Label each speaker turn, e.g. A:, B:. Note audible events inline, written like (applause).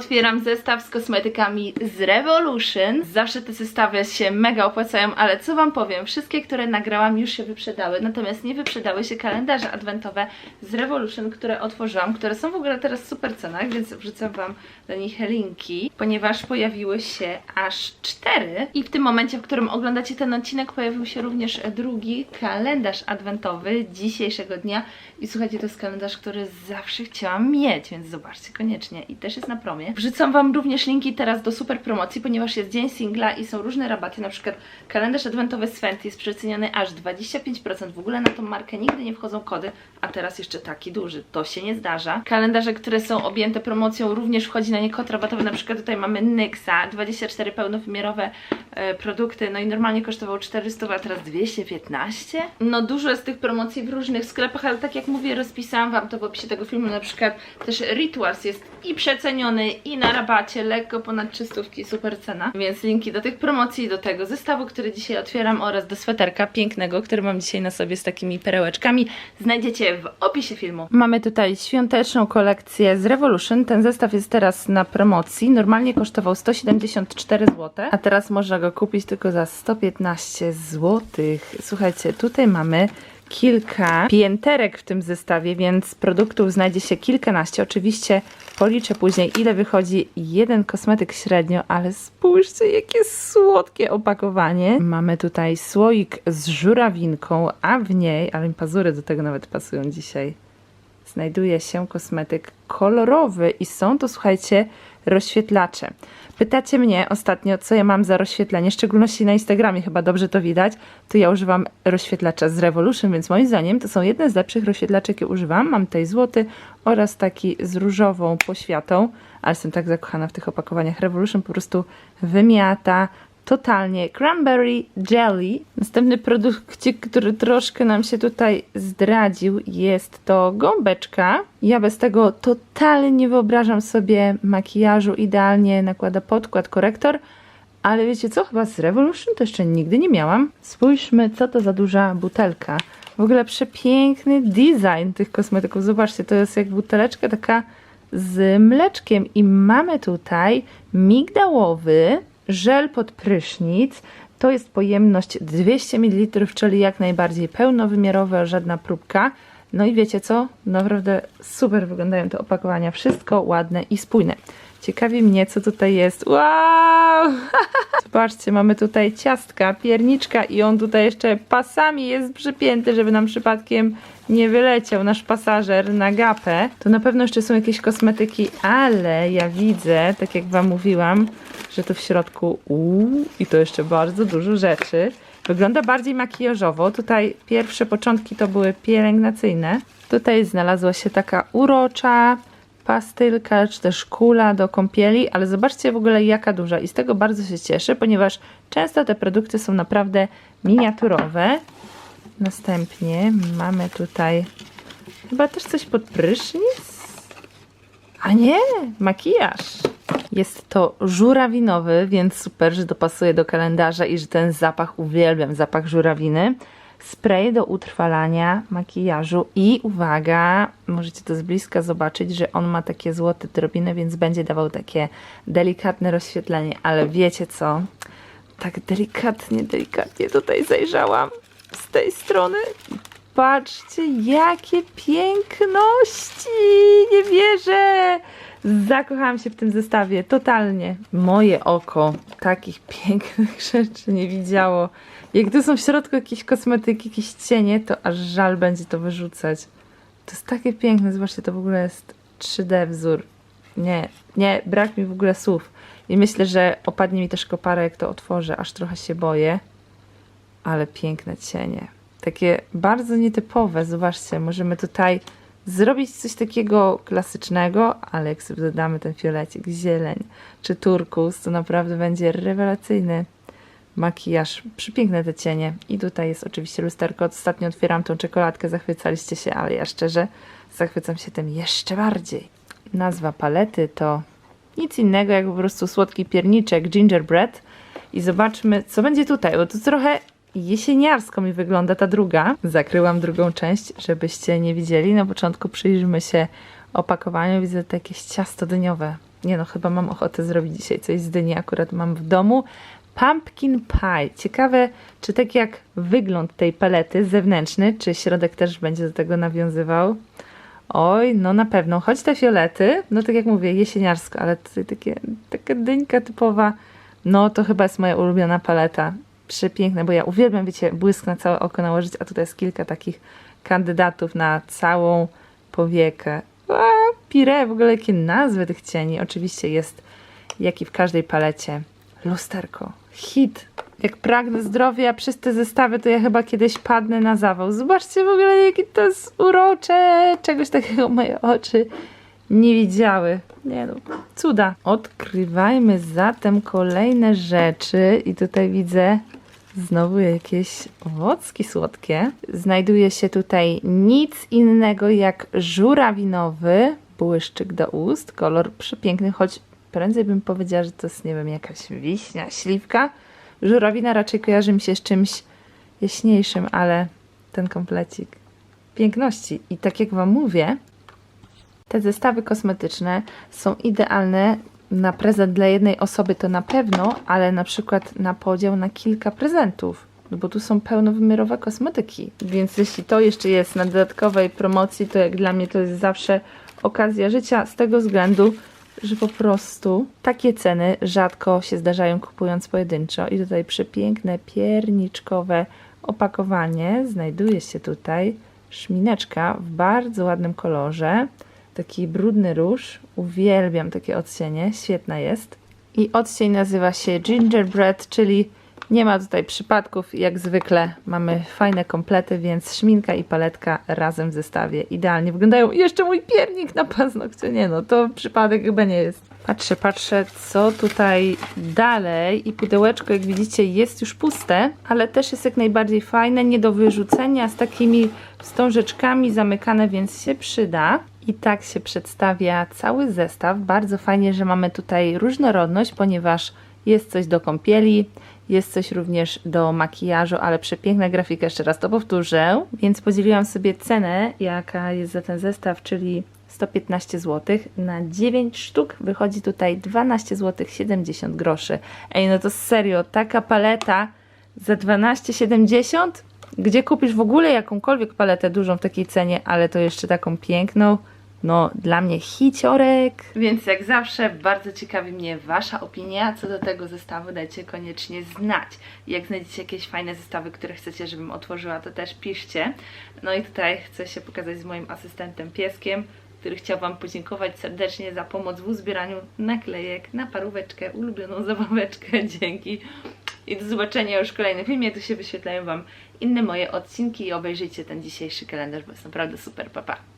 A: otwieram zestaw z kosmetykami z Revolution. Zawsze te zestawy się mega opłacają, ale co wam powiem, wszystkie, które nagrałam już się wyprzedały, natomiast nie wyprzedały się kalendarze adwentowe z Revolution, które otworzyłam, które są w ogóle teraz w super cenach, więc wrzucam wam do nich linki, ponieważ pojawiły się aż cztery i w tym momencie, w którym oglądacie ten odcinek, pojawił się również drugi kalendarz adwentowy dzisiejszego dnia i słuchajcie, to jest kalendarz, który zawsze chciałam mieć, więc zobaczcie koniecznie i też jest na promie. Wrzucam wam również linki teraz do super promocji, ponieważ jest dzień singla i są różne rabaty, na przykład kalendarz adwentowy z Fenty jest przeceniony aż 25%, w ogóle na tą markę nigdy nie wchodzą kody, a teraz jeszcze taki duży, to się nie zdarza. Kalendarze, które są objęte promocją również wchodzi na nie kod rabatowy, na przykład tutaj mamy Nyxa, 24 pełnowymiarowe e, produkty, no i normalnie kosztował 400, a teraz 215. No dużo jest tych promocji w różnych sklepach, ale tak jak mówię, rozpisałam wam to w opisie tego filmu, na przykład też Rituals jest i przeceniony i na rabacie, lekko ponad 300, super cena, więc linki do tych promocji, do tego zestawu, który dzisiaj otwieram oraz do sweterka pięknego, który mam dzisiaj na sobie z takimi perełeczkami, znajdziecie w opisie filmu. Mamy tutaj świąteczną kolekcję z Revolution, ten zestaw jest teraz na promocji, normalnie kosztował 174 zł, a teraz można go kupić tylko za 115 zł. Słuchajcie, tutaj mamy kilka pięterek w tym zestawie, więc produktów znajdzie się kilkanaście. Oczywiście policzę później, ile wychodzi jeden kosmetyk średnio, ale spójrzcie, jakie słodkie opakowanie. Mamy tutaj słoik z żurawinką, a w niej, ale mi pazury do tego nawet pasują dzisiaj, znajduje się kosmetyk kolorowy i są to, słuchajcie, rozświetlacze. Pytacie mnie ostatnio, co ja mam za rozświetlenie, w szczególności na Instagramie chyba dobrze to widać, to ja używam rozświetlacza z Revolution, więc moim zdaniem to są jedne z lepszych rozświetlaczy, jakie używam. Mam tutaj złoty oraz taki z różową poświatą, ale jestem tak zakochana w tych opakowaniach. Revolution po prostu wymiata totalnie cranberry jelly. Następny produkcik, który troszkę nam się tutaj zdradził, jest to gąbeczka. Ja bez tego totalnie nie wyobrażam sobie makijażu. Idealnie nakłada podkład, korektor. Ale wiecie co? Chyba z Revolution to jeszcze nigdy nie miałam. Spójrzmy, co to za duża butelka. W ogóle przepiękny design tych kosmetyków. Zobaczcie, to jest jak buteleczka taka z mleczkiem. I mamy tutaj migdałowy, żel pod prysznic. To jest pojemność 200 ml, czyli jak najbardziej pełnowymiarowe, żadna próbka. No i wiecie co? Naprawdę super wyglądają te opakowania. Wszystko ładne i spójne. Ciekawi mnie, co tutaj jest. Wow! (laughs) Zobaczcie, mamy tutaj ciastka, pierniczka i on tutaj jeszcze pasami jest przypięty, żeby nam przypadkiem nie wyleciał nasz pasażer na gapę. To na pewno jeszcze są jakieś kosmetyki, ale ja widzę, tak jak wam mówiłam, że to w środku uuu, i to jeszcze bardzo dużo rzeczy. Wygląda bardziej makijażowo. Tutaj pierwsze początki to były pielęgnacyjne. Tutaj znalazła się taka urocza pastylka, czy też kula do kąpieli, ale zobaczcie w ogóle jaka duża i z tego bardzo się cieszę, ponieważ często te produkty są naprawdę miniaturowe. Następnie mamy tutaj chyba też coś pod prysznic? A nie, makijaż. Jest to żurawinowy, więc super, że dopasuje do kalendarza i że ten zapach uwielbiam, zapach żurawiny. Spray do utrwalania makijażu i uwaga, możecie to z bliska zobaczyć, że on ma takie złote drobiny, więc będzie dawał takie delikatne rozświetlenie, ale wiecie co? Tak delikatnie, delikatnie tutaj zajrzałam z tej strony. Patrzcie, jakie piękności! Nie wierzę! Zakochałam się w tym zestawie, totalnie. Moje oko takich (laughs) pięknych rzeczy nie widziało. Jak tu są w środku jakieś kosmetyki, jakieś cienie, to aż żal będzie to wyrzucać. To jest takie piękne, zobaczcie, to w ogóle jest 3D wzór. Nie, nie, brak mi w ogóle słów. I myślę, że opadnie mi też kopara, jak to otworzę, aż trochę się boję. Ale piękne cienie. Takie bardzo nietypowe, zobaczcie, możemy tutaj zrobić coś takiego klasycznego, ale jak sobie dodamy ten fiolecik, zieleń czy turkus, to naprawdę będzie rewelacyjny makijaż. Przepiękne te cienie. I tutaj jest oczywiście lusterko. Ostatnio otwieram tą czekoladkę, zachwycaliście się, ale ja szczerze zachwycam się tym jeszcze bardziej. Nazwa palety to nic innego jak po prostu słodki pierniczek gingerbread. I zobaczmy, co będzie tutaj, bo to trochę jesieniarsko mi wygląda ta druga. Zakryłam drugą część, żebyście nie widzieli. Na początku przyjrzymy się opakowaniu. Widzę to jakieś ciasto dyniowe. Nie no, chyba mam ochotę zrobić dzisiaj coś z dyni, akurat mam w domu. Pumpkin Pie. Ciekawe, czy tak jak wygląd tej palety zewnętrzny, czy środek też będzie do tego nawiązywał. Oj, no na pewno. Choć te fiolety, no tak jak mówię, jesieniarsko, ale tutaj takie, taka dyńka typowa, no to chyba jest moja ulubiona paleta. Przepiękne, bo ja uwielbiam, wiecie, błysk na całe oko nałożyć, a tutaj jest kilka takich kandydatów na całą powiekę. A, pire, w ogóle jakie nazwy tych cieni. Oczywiście jest, jak i w każdej palecie, lusterko. Hit. Jak pragnę zdrowia przez te zestawy, to ja chyba kiedyś padnę na zawał. Zobaczcie w ogóle, jakie to jest urocze. Czegoś takiego (laughs) moje oczy nie widziały. Nie no, cuda. Odkrywajmy zatem kolejne rzeczy i tutaj widzę znowu jakieś owocki słodkie. Znajduje się tutaj nic innego jak żurawinowy błyszczyk do ust. Kolor przepiękny, choć prędzej bym powiedziała, że to jest, nie wiem, jakaś wiśnia, śliwka. Żurawina raczej kojarzy mi się z czymś jaśniejszym, ale ten komplecik piękności. I tak jak Wam mówię, te zestawy kosmetyczne są idealne na prezent dla jednej osoby to na pewno, ale na przykład na podział na kilka prezentów. No bo tu są pełnowymiarowe kosmetyki. Więc jeśli to jeszcze jest na dodatkowej promocji, to jak dla mnie to jest zawsze okazja życia z tego względu, że po prostu takie ceny rzadko się zdarzają kupując pojedynczo. I tutaj przepiękne pierniczkowe opakowanie. Znajduje się tutaj szmineczka w bardzo ładnym kolorze. Taki brudny róż. Uwielbiam takie odcienie. Świetna jest. I odcień nazywa się Gingerbread, czyli nie ma tutaj przypadków. Jak zwykle mamy fajne komplety, więc szminka i paletka razem w zestawie idealnie wyglądają. I jeszcze mój piernik na paznokcie. Nie no, to przypadek chyba nie jest. Patrzę, patrzę, co tutaj dalej. I pudełeczko, jak widzicie, jest już puste, ale też jest jak najbardziej fajne, nie do wyrzucenia, z takimi wstążeczkami zamykane, więc się przyda. I tak się przedstawia cały zestaw. Bardzo fajnie, że mamy tutaj różnorodność, ponieważ jest coś do kąpieli, jest coś również do makijażu, ale przepiękna grafika, jeszcze raz to powtórzę. Więc podzieliłam sobie cenę, jaka jest za ten zestaw, czyli 115 zł. Na 9 sztuk wychodzi tutaj 12 zł 70 groszy. Ej, no to serio, taka paleta za 12,70? Gdzie kupisz w ogóle jakąkolwiek paletę dużą w takiej cenie, ale to jeszcze taką piękną? No, dla mnie hiciorek. Więc jak zawsze bardzo ciekawi mnie Wasza opinia co do tego zestawu. Dajcie koniecznie znać. Jak znajdziecie jakieś fajne zestawy, które chcecie, żebym otworzyła, to też piszcie. No i tutaj chcę się pokazać z moim asystentem pieskiem, który chciał Wam podziękować serdecznie za pomoc w uzbieraniu naklejek na paróweczkę, ulubioną zabaweczkę. (laughs) Dzięki. I do zobaczenia już w kolejnym filmie. Tu się wyświetlają Wam inne moje odcinki i obejrzyjcie ten dzisiejszy kalendarz, bo jest naprawdę super. Pa, pa.